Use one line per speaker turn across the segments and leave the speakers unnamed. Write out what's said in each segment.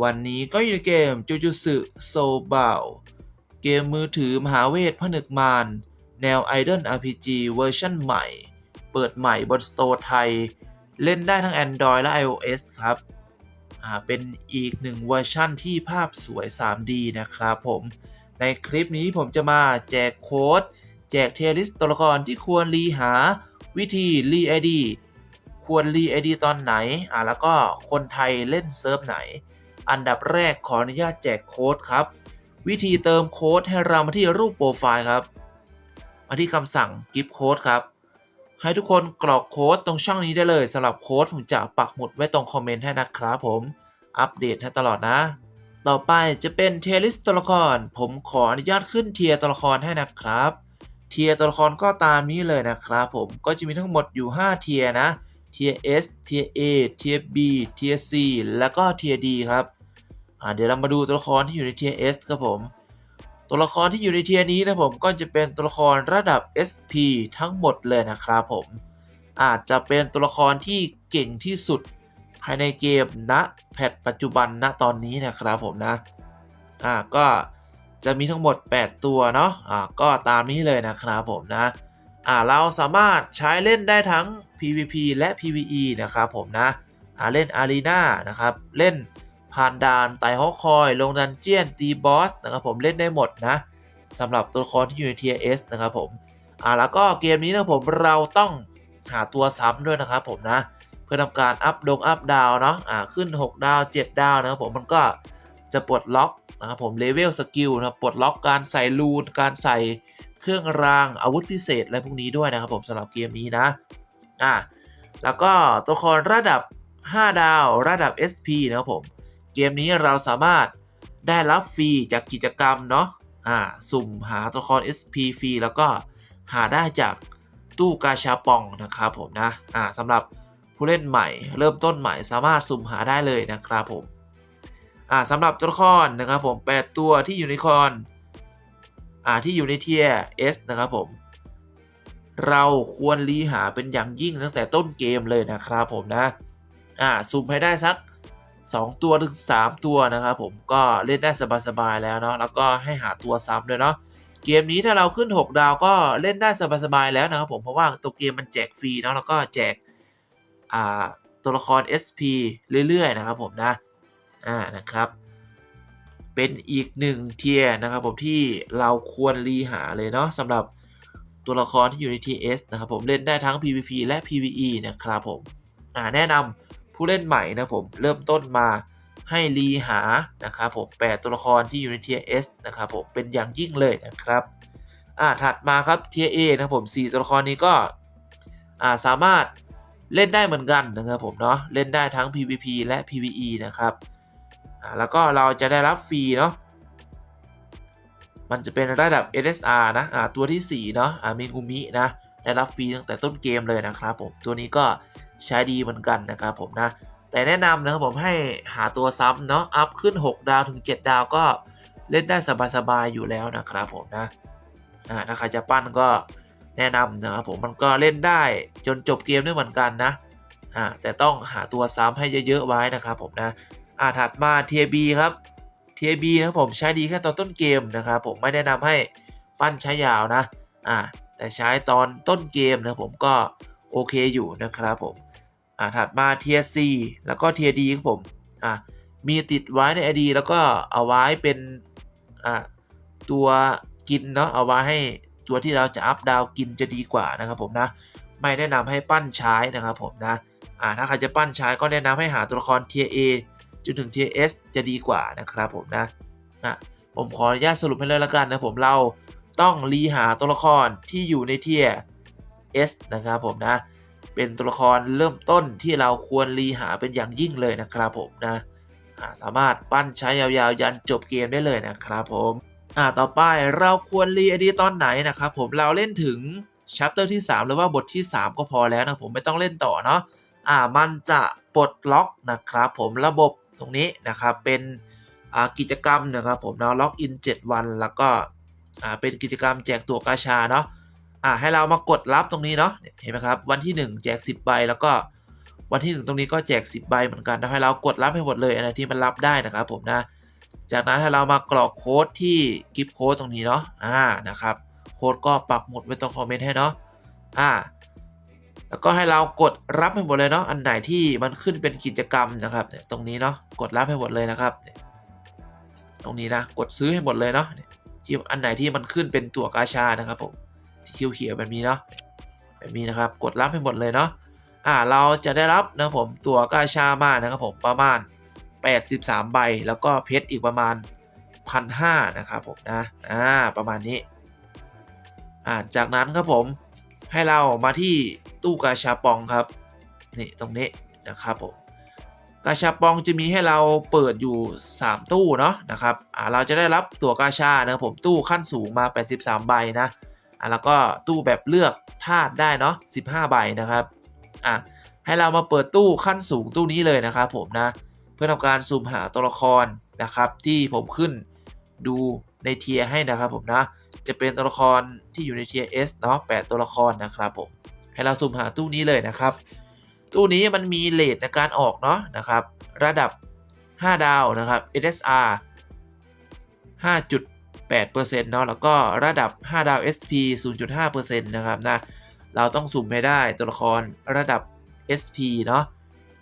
วันนี้ก็อยู่ในเกมจูจูสึโซบาวเกมมือถือมหาเวทผนึกมาร แนว Idol RPG เวอร์ชันใหม่ เปิดใหม่บนสโตร์ไทย เล่นได้ทั้ง Android และ iOS ครับอ่าเป็นอีกหนึ่งเวอร์ชั่นที่ภาพสวย 3D นะครับผม ในคลิปนี้ผมจะมาแจกโค้ด แจกเทลิสตัวละครที่ควรรีหาวิธีรีไอดีควรรีไอดีตอนไหน อ่าแล้วก็คนไทยเล่นเซิร์ฟไหน อันดับแรกขออนุญาตแจกโค้ดครับ วิธีเติมโค้ดให้เรามาที่รูปโปรไฟล์ครับมาที่คำสั่ง gift code ครับ ให้ทุกคนกรอกโค้ดตรงช่องนี้ได้เลยสำหรับโค้ดผมจะปักหมุดไว้ตรงคอมเมนต์ให้นะครับผม อัปเดตให้ตลอดนะ ต่อไปจะเป็นเทียริสตัวละคร ผมขออนุญาตขึ้นเทียร์ตัวละครให้นะครับ เทียร์ตัวละครก็ตามนี้เลยนะครับผมก็จะมีทั้งหมดอยู่ 5 เทียร์นะ เทียร์ S เทียร์ A เทียร์ B เทียร์ C แล้วก็เทียร์ D ครับอ่าเดี๋ยวเรามาดูตัวละครที่อยู่ในเทียร์ S ครับผม ตัวละครที่อยู่ในเทียนี้นะผมก็จะเป็นตัวละครระดับ SP ทั้งหมดเลยนะครับผม อาจจะเป็นตัวละครที่เก่งที่สุดภายในเกมณแพทปัจจุบันณตอนนี้นะครับผมนะ อ่าก็จะมีทั้งหมด 8 ตัวเนาะ อ่าก็ตามนี้เลยนะครับผมนะ อ่าเราสามารถใช้เล่นได้ทั้ง PVP และ PVE นะครับผมนะอ่าเล่นอารีนานะครับเล่นผ่านด่านไต่ฮอกคอย ลงดันเจียนตีบอสนะครับผมเล่นได้หมดนะสำหรับตัวละครที่อยู่ใน Tier S นะครับผมอ่าแล้วก็เกมนี้นะผมเราต้องหาตัวซ้ำด้วยนะครับผมนะเพื่อทำการอัพดงอัพดาวเนาะอ่าขึ้น 6 ดาว 7 ดาวนะครับผมมันก็จะปลดล็อกนะครับผมเลเวลสกิลนะปลดล็อกการใส่รูนการใส่ เครื่องรางอาวุธพิเศษอะไรพวกนี้ด้วยนะครับผมสำหรับเกมนี้นะอ่าแล้วก็ตัวละครระดับ 5 ดาวระดับ SP นะครับผม เกมนี้เราสามารถได้รับฟรีจากกิจกรรมเนาะอ่าสุ่มหาตัวละคร SP ฟรีแล้วก็หาได้จากตู้กาชาปองนะครับผมนะอ่าสำหรับผู้เล่นใหม่ เริ่มต้นใหม่สามารถสุ่มหาได้เลยนะครับผมอ่าสำหรับตัวละครนะครับผม 8 ตัวที่อยู่ในคอน ที่อยู่ในเทีย S นะครับผม เราควรรีหาเป็นอย่างยิ่งตั้งแต่ต้นเกมเลยนะครับผมนะอ่าสุ่มให้ได้สัก 2 ตัวถึง 3 ตัวนะครับผมก็เล่นได้สบายๆแล้วเนาะแล้วก็ให้หาตัวซ้ำด้วยเนาะเกมนี้ถ้าเราขึ้น 6 ดาวก็เล่นได้สบายๆแล้วนะครับผมเพราะว่าตัวเกมมันแจกฟรีเนาะแล้วก็แจกอ่าตัวละคร SP เรื่อยๆนะครับผมนะอ่านะครับ เป็นอีกหนึ่งเทียนะครับผมที่เราควรรีหาเลยเนาะสำหรับตัวละครที่อยู่ใน TS นะครับผมเล่นได้ทั้ง PVP และ PVE นะครับผมอ่าแนะนำผู้เล่นใหม่นะผมเริ่มต้นมาให้รีหานะครับผมแปดตัวละครที่อยู่ใน TS นะครับผมเป็นอย่างยิ่งเลยนะครับอ่าถัดมาครับ Tier A นะครับผม4ตัวละครนี้ก็อ่าสามารถเล่นได้เหมือนกันนะครับผมเนาะเล่นได้ทั้ง PVP และ PVE นะครับ แล้วก็เราจะได้รับฟรีเนาะมันจะเป็นระดับ SSR นะอ่าตัวที่ 4 เนาะอ่ามิกุมินะได้รับฟรีตั้งแต่ต้นเกมเลยนะครับผมตัวนี้ก็ใช้ดีเหมือนกันนะครับผมนะแต่แนะนำนะครับผมให้หาตัวซ้ำเนาะอัพขึ้น 6 ดาวถึง 7 ดาวก็เล่นได้สบายๆอยู่แล้วนะครับผมนะอ่าถ้าใครจะปั้นก็แนะนำนะครับผมมันก็เล่นได้จนจบเกมด้วยเหมือนกันนะอ่าแต่ต้องหาตัวซ้ำให้เยอะๆไว้นะครับผมนะ อ่าถัดมาเทียบีครับเทียบีนะครับผมใช้ดีแค่ตอนต้นเกมนะครับผมไม่แนะนำให้ปั้นใช้ยาวนะอ่าแต่ใช้ตอนต้นเกมนะผมก็โอเคอยู่นะครับผมอ่าถัดมาเทียซีแล้วก็เทียดีครับผมอ่ามีติดไว้ใน ID แล้วก็เอาไว้เป็นอ่าตัวกินเนาะเอาไว้ให้ตัวที่เราจะอัพดาวกินจะดีกว่านะครับผมนะไม่แนะนำให้ปั้นใช้นะครับผมนะอ่าถ้าใครจะปั้นใช้ก็แนะนำให้หาตัวละคร Tier A จนถึง TS จะดีกว่านะครับผมนะอะผมขออนุญาตสรุปให้เลยละกันนะผมเราต้องรีหาตัวละครที่อยู่ใน Tier S นะครับผมนะ เป็นตัวละครเริ่มต้นที่เราควรรีหาเป็นอย่างยิ่งเลยนะครับผมนะาสามารถปั้นใช้ยาวๆ ยันจบเกมได้เลยนะครับผมอ่าต่อไปเราควรรีไอดีตอนไหนนะครับผมเราเล่นถึงชัปเตอร์ที่ 3 หรือว่าบทที่ 3 ก็พอแล้วนะผมไม่ต้องเล่นต่อเนาะ อ่ามันจะปลดล็อกนะครับผมระบบตรงนี้นะครับเป็นอ่ากิจกรรมนะครับผมเนาะล็อกอิน 7 วัน แล้วก็อ่าเป็นกิจกรรมแจกตัวกาชาเนาะอ่าให้เรามากดรับตรงนี้เนาะเห็นไหมครับวันที่ 1 แจก 10 ใบแล้วก็วันที่ 1 ตรงนี้ก็แจก 10 ใบเหมือนกันนะให้เรากดรับให้หมดเลยอะไรที่มันรับได้นะครับผมนะจากนั้นให้เรามากรอกโค้ดที่กิฟต์โค้ดตรงนี้เนาะอ่านะครับโค้ดก็ปักหมุดไว้ตรงคอมเมนต์ให้เนาะอ่า แล้วก็ให้เรากดรับให้หมดเลยเนาะอันไหนที่มันขึ้นเป็นกิจกรรมนะครับเนี่ยตรงนี้เนาะกดรับให้หมดเลยนะครับ ตรงนี้นะกดซื้อให้หมดเลยเนาะที่อันไหนที่มันขึ้นเป็นตั๋วกาชานะครับผมสีเขียวๆแบบนี้เนาะแบบนี้นะครับกดรับให้หมดเลยเนาะอ่าเราจะได้รับนะผมตัวกาชามานะครับผมประมาณ 83 ใบ แล้วก็เพชรอีกประมาณ1,500นะครับผมนะอ่าประมาณนี้อ่าจากนั้นครับผมให้เรามาที่ ตู้กาชาปองครับนี่ตรงนี้นะครับผมกาชาปองจะมีให้เราเปิดอยู่ 3 ตู้เนาะนะครับอ่าเราจะได้รับตัวกาชานะครับผมตู้ขั้นสูงมา 83 ใบนะอะแล้วก็ตู้แบบเลือกธาตุได้เนาะ15 ใบนะครับอะให้เรามาเปิดตู้ขั้นสูงตู้นี้เลยนะครับผมนะเพื่อทำการซูมหาตัวละครนะครับ ที่ผมขึ้นดูในเทียให้นะครับผมนะจะเป็นตัวละครที่อยู่ในเทียร์ S เนาะ8ตัวละครนะครับผม ให้เราซูมหาตู้นี้เลยนะครับ ตู้นี้มันมีเลทในการออกเนาะนะครับ ระดับ 5 ดาวนะครับ SSR 5 8%เนาะแล้วก็ระดับ 5 ดาว SP 0.5%นะครับนะเราต้องสุ่มให้ได้ตัวละครระดับ SP เนาะ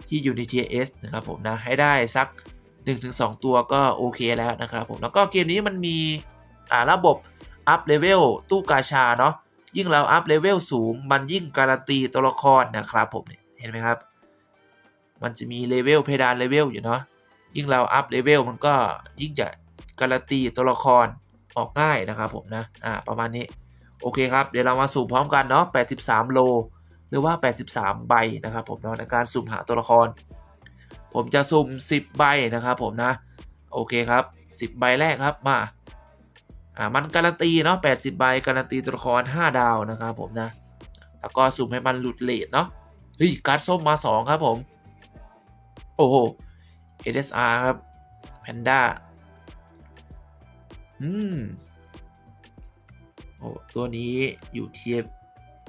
ที่อยู่ใน T.S. นะครับผมนะให้ได้สัก 1-2 ตัวก็โอเคแล้วนะครับผมแล้วก็เกมนี้มันมีอ่าระบบอัพเลเวลตู้กาชาเนาะ ยิ่งเราอัพเลเวลสูง มันยิ่งการันตีตัวละครนะครับผมเนี่ยเห็นไหมครับ มันจะมีเลเวลเพดานเลเวลอยู่เนาะยิ่งเราอัพเลเวลมันก็ยิ่งจะการันตีตัวละครออกง่ายนะครับผมนะอ่าประมาณนี้โอเคครับ เดี๋ยวเรามาสุ่มพร้อมกันเนาะ 83 โล หรือว่า 83 ใบนะครับผมเนาะในการสุ่มหาตัวละคร ผมจะสุ่ม 10 ใบนะครับผมนะ โอเคครับ 10 ใบแรกครับ มา อ่ามันการันตีเนาะ80 ใบการันตีตัวละคร 5 ดาวนะครับผมนะ แล้วก็สุ่มให้มันหลุดเลทเนาะเฮ้ยการ์ดส้มมา 2 ครับผม โอ้โห SSR ครับแพนด้าอืมโอ้ตัวนี้อยู่เทียบ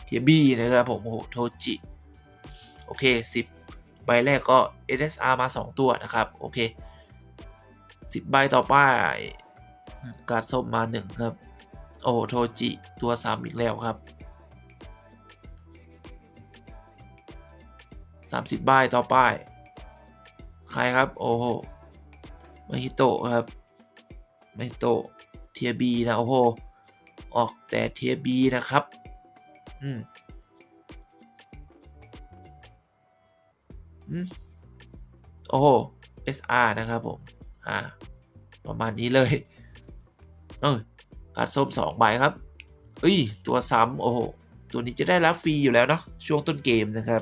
เทียบีนะครับผมโอ้โหโทจิ โอเค 10 ใบแรกก็ SSR มา 2 ตัวนะครับ โอเค 10 ใบต่อไป การส้มมา1ครับ โอ้โทจิตัวซ้ำอีกแล้วครับ30ใบต่อไปใครครับ โอ้โหมาฮิโตะครับไม่โตะเทียบีนะ โอ้โห ออกแต่เทียบีนะครับ อืมอืมโอ้โห SR นะครับผม อ่า ประมาณนี้เลย เออการส้มสองใบครับเอ้ยตัวซ้ำโอ้โหตัวนี้จะได้รับฟรีอยู่แล้วเนาะช่วงต้นเกมนะครับ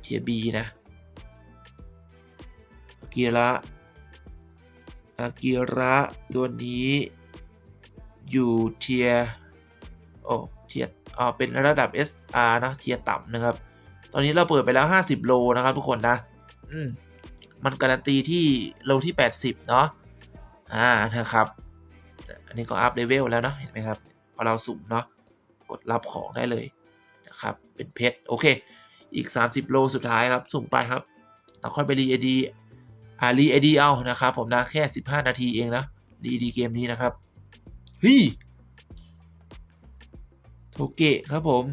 เทียบีนะเกีระอากิระตัวนี้อยู่เทียโอ้เทียอ่าเป็นระดับ SR นะเทียต่ำนะครับ ตอนนี้เราเปิดไปแล้ว 50 โลนะครับทุกคนนะ อืมมันการันตีที่โลที่ 80 เนาะ อ่านะครับ อันนี้ก็อัพเลเวลแล้วเนาะเห็นไหมครับพอเราสุ่มเนาะกดรับของได้เลยนะครับ เป็นเพชรโอเค อีก 30 โลสุดท้ายครับ สุ่มไปครับเราค่อยไปรีเอดีอ่ารีไอดีเอานะครับ ผมนะแค่ 15 นาทีเองนะรีดีเกมนี้นะครับเฮ้ยโทเกะครับผม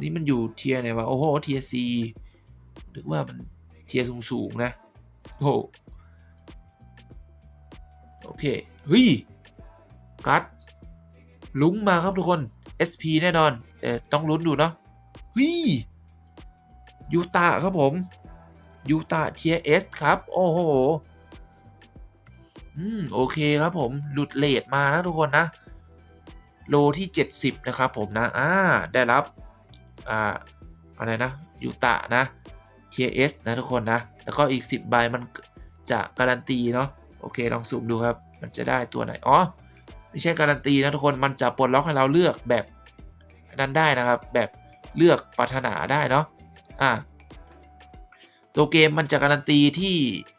นี่มันอยู่เทียร์ไหนวะโอ้โหเทียร์ซีหรือว่ามันเทียร์สูงๆนะ โอ้โหโอเคเฮ้ยการ์ดลุ้งมาครับทุกคน SP แน่นอนแต่ต้องลุ้นดูเนาะเฮ้ยยูตาครับผมยูตาเทียเอสครับ โอ้โหอืมโอเคครับผมหลุดเลทมานะทุกคนนะ โลที่ 70 นะครับผมนะ อ่า ได้รับ อ่า อะไรนะยูตะนะ TS นะทุกคนนะ แล้วก็อีก 10 ใบมันจะการันตีเนาะโอเคลองสุ่มดูครับ มันจะได้ตัวไหน อ๋อ ไม่ใช่การันตีนะทุกคนมันจะปลดล็อกให้เราเลือกแบบนั้นได้นะครับ แบบเลือกปรารถนาได้เนาะอ่าตัวเกมมันจะการันตีที่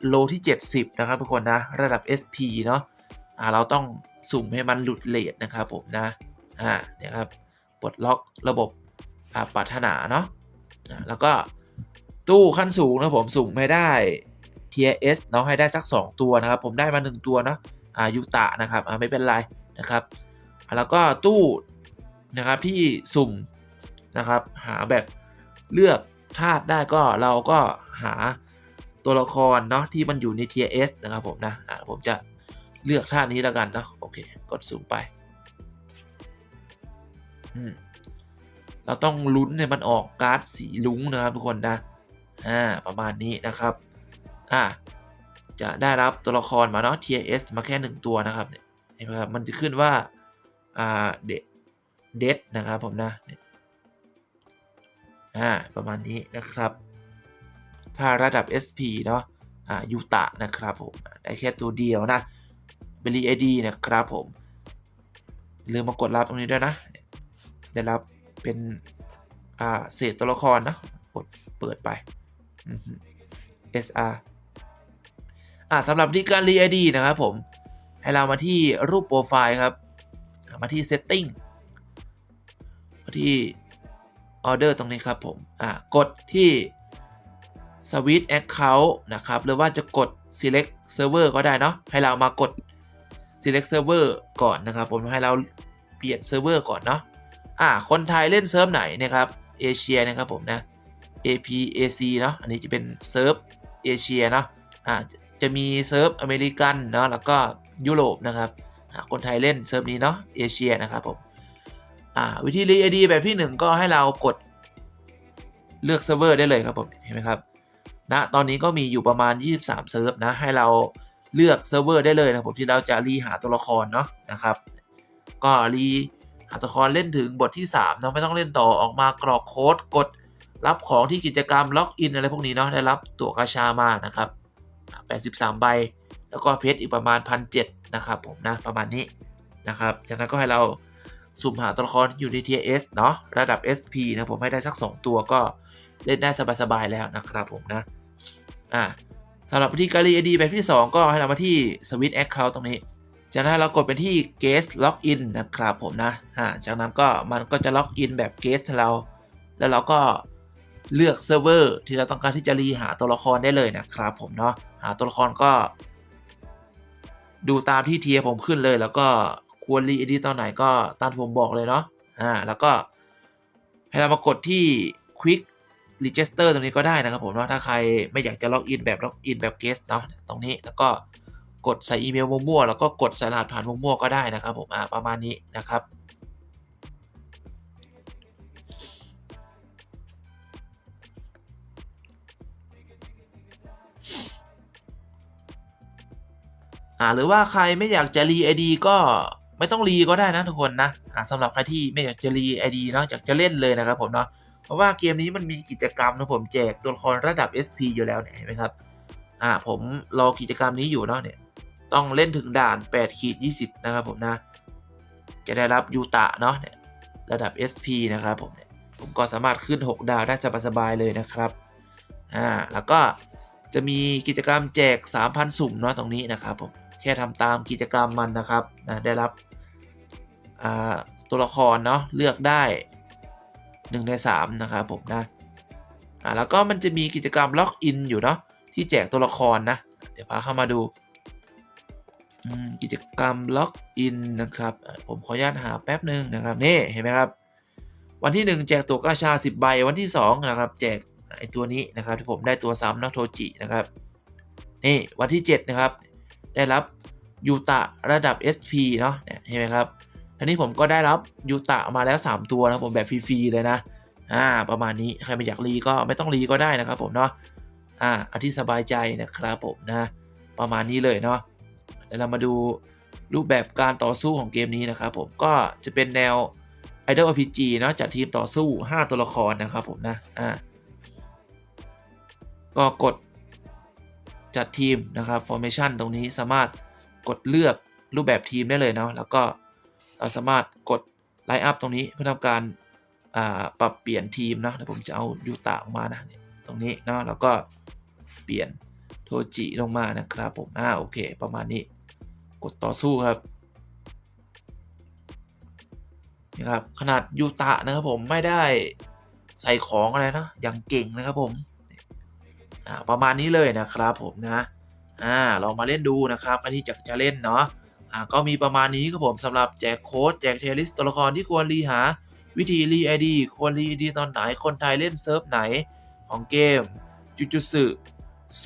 โลที่ 70 นะครับทุกคนนะ ระดับ SP เนาะอ่าเราต้องสุ่มให้มันหลุดเลทนะครับผมนะอ่าเนี่ยครับปลดล็อกระบบอ่าปรารถนาเนาะอ่าแล้วก็ ตู้ขั้นสูงนะผมสุ่มให้ได้ TS เนาะให้ได้สัก 2 ตัวนะครับ ผมได้มา 1 ตัวเนาะอ่ายุตะนะครับอ่าไม่เป็นไรนะครับ แล้วก็ตู้นะครับที่สุ่มนะครับหาแบบเลือกธาตุได้ก็เราก็หาตัวละครเนาะที่มันอยู่ใน TS นะครับผมนะผมจะเลือกธาตุนี้แล้วกันเนาะโอเค กดสุ่มไปอืมเราต้องลุ้นเนี่ยมันออกการ์ดสีลุ้งนะครับทุกคนนะ อ่าประมาณนี้นะครับอ่าจะได้รับตัวละครมาเนาะ TIS มาแค่หนึ่งตัวนะครับเนี่ยเห็นไหมครับมันจะขึ้นว่าอ่าเดเดนะครับผมนะเนี่ยอ่าประมาณนี้นะครับ ถ้าระดับ SP เนาะอ่ายูตะนะครับผมได้แค่ตัวเดียวนะเบลีไอดีนะครับผมลืมมากดรับตรงนี้ด้วยนะ ได้รับเป็นอ่าเศษตัวละครนะกดเปิดไป SR อ่าสำหรับวิธีการรี ID นะครับผม ให้เรามาที่รูปโปรไฟล์ครับ มาที่ Setting มาที่ Order ตรงนี้ครับผม อ่ากดที่ Switch Account นะครับ หรือว่าจะกด Select Server ก็ได้เนาะ ให้เรามากด Select Server ก่อนนะครับผม ให้เราเปลี่ยนเซิร์ฟเวอร์ก่อนเนาะ อ่า คนไทยเล่นเซิร์ฟไหนนะครับ เอเชียนะครับผมนะ APAC เนาะอันนี้จะเป็นเซิร์ฟเอเชียเนาะอ่าจะมีเซิร์ฟอเมริกันเนาะแล้วก็ยุโรปนะครับอ่าคนไทยเล่นเซิร์ฟนี้เนาะเอเชียนะครับผมอ่าวิธีรีไอดีแบบที่ 1 ก็ให้เรากดเลือกเซิร์ฟเวอร์ได้เลยครับผมเห็นไหมครับณตอนนี้ก็มีอยู่ประมาณ 23 เซิร์ฟนะให้เราเลือกเซิร์ฟเวอร์ได้เลยนะครับผมที่เราจะรีหาตัวละครเนาะนะครับ ก็รีหาตัวละครเล่นถึงบทที่3เนาะไม่ต้องเล่นต่อออกมากรอกโค้ดกด รับของที่กิจกรรมล็อกอินอะไรพวกนี้เนาะได้รับตั๋วกาชามานะครับ 83 ใบ แล้วก็เพชรอีกประมาณ 1,700นะครับผมนะประมาณนี้นะครับ จากนั้นก็ให้เราสุ่มหาตัวละครที่อยู่ใน Tier S เนาะระดับ SP นะผมให้ได้สัก 2 ตัวก็เล่นได้สบายๆแล้วนะครับผมนะอ่าสำหรับวิธีการรี ID แบบที่ 2 ก็ให้เรามาที่ Switch Account ตรงนี้ จากนั้นเรากดไปที่ Guest Login นะครับผมนะอ่าจากนั้นก็มันก็จะล็อกอินแบบ Guest เรา แล้วเราก็ เลือกเซิร์ฟเวอร์ที่เราต้องการที่จะรีหาตัวละครได้เลยนะครับผมเนาะหาตัวละครก็ ดูตามที่เทียผมขึ้นเลย แล้วก็ควรรีเอดีตอนไหนก็ตามที่ผมบอกเลยเนาะอ่าแล้วก็ให้เรามากดที่ Quick Register ตรงนี้ก็ได้นะครับผมเนาะถ้าใครไม่อยากจะล็อกอินแบบล็อกอินแบบ Guest เนาะตรงนี้แล้วก็กดใส่อีเมลมั่วๆแล้วก็กดใส่รหัสผ่านมั่วๆก็ได้นะครับผมอ่าประมาณนี้นะครับ อ่าหรือว่าใครไม่อยากจะรี ID ก็ไม่ต้องรีก็ได้นะทุกคนนะอ่าสำหรับใครที่ไม่อยากจะรี ID เนาะอยากจะเล่นเลยนะครับผมเนาะเพราะว่าเกมนี้มันมีกิจกรรมนะผมแจกตัวละครระดับ SP อยู่แล้วเนี่ยเห็นไหมครับอ่าผมรอกิจกรรมนี้อยู่เนาะเนี่ยต้องเล่นถึงด่าน8ขีด20 นะครับผมนะ จะได้รับยูตะเนาะเนี่ยระดับ SP นะครับผมเนี่ยผมก็สามารถขึ้น 6 ดาวได้สบายๆเลยนะครับอ่าแล้วก็จะมีกิจกรรมแจก 3,000 สุ่มเนาะตรงนี้นะครับผม แค่ทำตามกิจกรรมมันนะครับนะได้รับตัวละครเนาะเลือกได้ 1 ใน 3 นะครับผมนะอ่าแล้วก็มันจะมีกิจกรรมล็อกอินอยู่เนาะที่แจกตัวละครนะ เดี๋ยวพาเข้ามาดูกิจกรรมล็อกอินนะครับ ผมขออนุญาตหาแป๊บหนึ่งนะครับนี่เห็นไหมครับ วันที่ 1 แจกตัวกาชา 10 ใบวันที่ 2 นะครับ แจกไอตัวนี้นะครับที่ผมได้ตัวซ้ำนักโทจินะครับ นี่วันที่ 7 นะครับ ได้รับยูตะระดับ SP เนาะเนี่ยเห็นไหมครับทีนี้ผมก็ได้รับยูตะมาแล้ว 3 ตัวนะผมแบบฟรีๆเลยนะอ่าประมาณนี้ใครไม่อยากรีก็ไม่ต้องรีก็ได้นะครับผมเนาะอ่าอันที่สบายใจนะครับผมนะประมาณนี้เลยเนาะเดี๋ยวเรามาดูรูปแบบการต่อสู้ของเกมนี้นะครับผมก็จะเป็นแนว Idol RPG เนาะจัดทีมต่อสู้ 5 ตัวละครนะครับผมนะอ่าก็กด จัดทีมนะครับ formation ตรงนี้สามารถกดเลือกรูปแบบทีมได้เลยเนาะแล้วก็เราสามารถกดไลน์อัพตรงนี้เพื่อทำการปรับเปลี่ยนทีมเนาะเดี๋ยวผมจะเอายูตะออกมานะตรงนี้เนาะแล้วก็เปลี่ยนโทจิลงมานะครับผมอ่าโอเค ประมาณนี้กดต่อสู้ครับนี่ครับขนาดยูตะนะครับผมไม่ได้ใส่ของอะไรนะอย่างเก่งนะครับผม อ่าประมาณนี้เลยนะครับผมนะอ่าลองมาเล่นดูนะครับอันนี้จะจะเล่นเนาะอ่าก็มีประมาณนี้ครับผมสำหรับแจกโค้ดแจกเทลิสตัวละครที่ควรรีหา วิธีรีไอดีควรรีไอดีตอนไหนคนไทยเล่นเซิร์ฟไหนของเกมจุจุสึโซ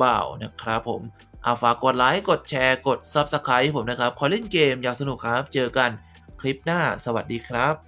บ่าวนะครับผมอาฝากกดไลค์กดแชร์กด Subscribe ให้ผมนะครับ ขอเล่นเกมอยากสนุกครับ เจอกันคลิปหน้าสวัสดีครับ